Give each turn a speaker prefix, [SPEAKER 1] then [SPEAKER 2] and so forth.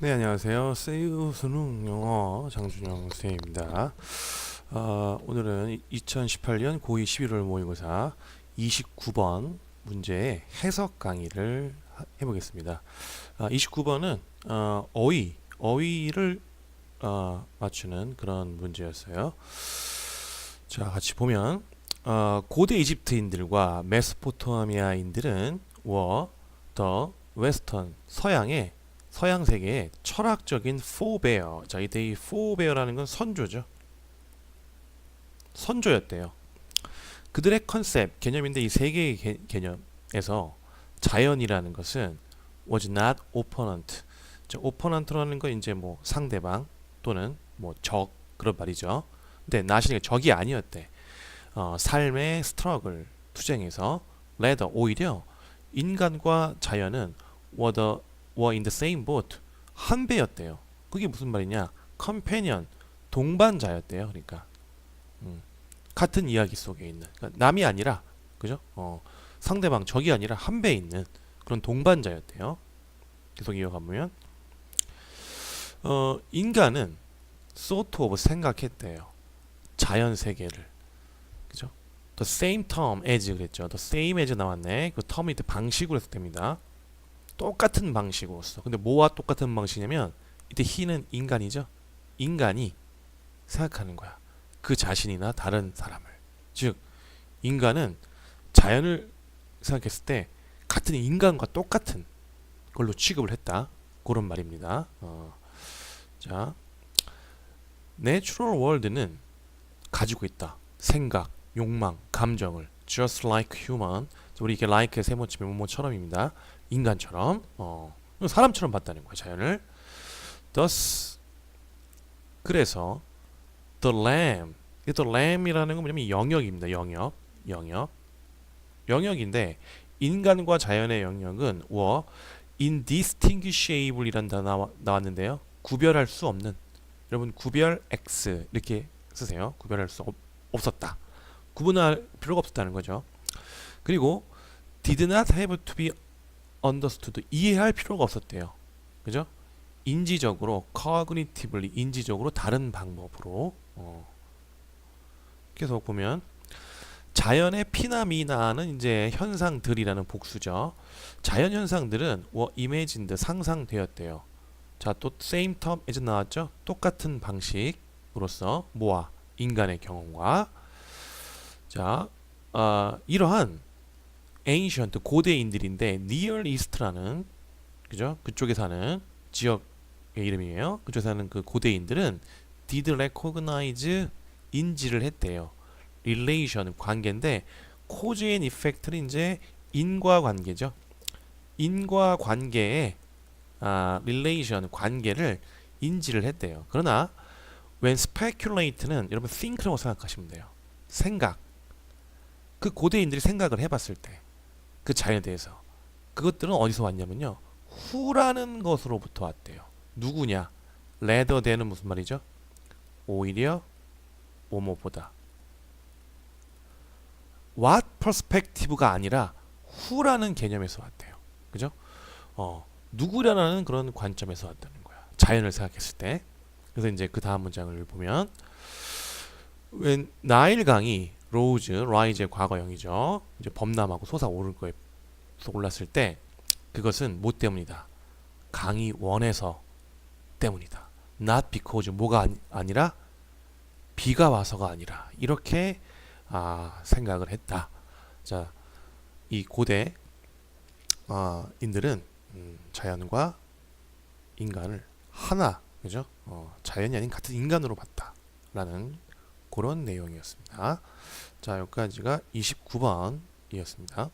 [SPEAKER 1] 네, 안녕하세요. 세이브 수능 영어 장준영 선생님입니다. 어, 오늘은 2018년 고2 11월 모의고사 29번 문제의 해석 강의를 하- 해보겠습니다. 아, 29번은 어, 어휘, 어휘를 어, 맞추는 그런 문제였어요. 자, 같이 보면 어, 고대 이집트인들과 메소포타미아인들은 워, 더, 웨스턴, 서양의 서양 세계의 철학적인 포베어. 자, 이때 이 포베어라는 건 선조죠. 선조였대요. 그들의 컨셉, 개념인데 이 세 개의 개, 개념에서 자연이라는 것은 was not opponent. 자, opponent라는 건 이제 뭐 상대방 또는 뭐 적 그런 말이죠. 근데 not이 적이 아니었대. 어, 삶의 스트러글, 투쟁에서 rather 오히려 인간과 자연은 were the were in the same boat 한 배였대요. 그게 무슨 말이냐? companion 동반자였대요. 그러니까 음, 같은 이야기 속에 있는 그러니까 남이 아니라 그죠? 어, 상대방 적이 아니라 한 배에 있는 그런 동반자였대요. 계속 이어가보면 어, 인간은 sort of 생각했대요. 자연 세계를 그죠? The same term as 그랬죠. The same as 나왔네. 그 term이 이때 방식으로 해서 됩니다. 똑같은 방식으로서. 근데 뭐와 똑같은 방식이냐면 이때 he는 인간이죠. 인간이 생각하는 거야. 그 자신이나 다른 사람을. 즉 인간은 자연을 생각했을 때 같은 인간과 똑같은 걸로 취급을 했다. 그런 말입니다. 어. 자, natural world는 가지고 있다. 생각, 욕망, 감정을 just like human. 자, 우리 이게 like의 세모치면 뭐뭐처럼입니다. 인간처럼 어, 사람처럼 봤다는 거예요 자연을. Thus 그래서 the lamb 이 the lamb이라는 건 뭐냐면 영역입니다 영역 영역. 영역인데 인간과 자연의 영역은 were indistinguishable이란 단어 나와, 나왔는데요. 구별할 수 없는. 여러분 구별 x 이렇게 쓰세요. 구별할 수 없, 없었다. 구분할 필요가 없었다는 거죠. 그리고 did not have to be understood 이해할 필요가 없었대요. 그죠? 인지적으로 cognitively 인지적으로 다른 방법으로 어. 계속 보면 자연의 피나미나는 이제 현상들이라는 복수죠. 자연 현상들은 were imagined 상상되었대요. 자, 또 same term as 나왔죠? 똑같은 방식으로서 뭐와 인간의 경험과 자, 아, 이러한 ancient 고대인들인데 near east라는 그죠? 그쪽에 사는 지역의 이름이에요. 그쪽에 사는 그 고대인들은 did recognize 인지를 했대요. relation 관계인데 cause and effect는 이제 인과 관계죠. 인과 관계의 아, relation 관계를 인지를 했대요. 그러나 when speculate는 여러분 think라고 생각하시면 돼요. 생각. 그 고대인들이 생각을 해봤을 때 그 자연에 대해서. 그것들은 어디서 왔냐면요. 후라는 것으로부터 왔대요. 누구냐? 레더 대는 무슨 말이죠? 오히려 뭐뭐보다. What perspective가 아니라 후라는 개념에서 왔대요. 그죠? 어 누구라는 그런 관점에서 왔다는 거야. 자연을 생각했을 때. 그래서 이제 그 다음 문장을 보면 when 나일강이 로즈, 라이즈의 과거형이죠. 이제 범람하고 솟아오를 거에 올랐을 때 그것은 뭐 때문이다. 강이 원해서 때문이다. Not because 뭐가 아니, 아니 라 비가 와서가 아니라 이렇게 아, 생각을 했다. 자, 이 고대 아, 인들은 음, 자연과 인간을 하나, 그죠? 어, 자연이 아닌 같은 인간으로 봤다라는 그런 내용이었습니다. 자, 여기까지가 29번이었습니다.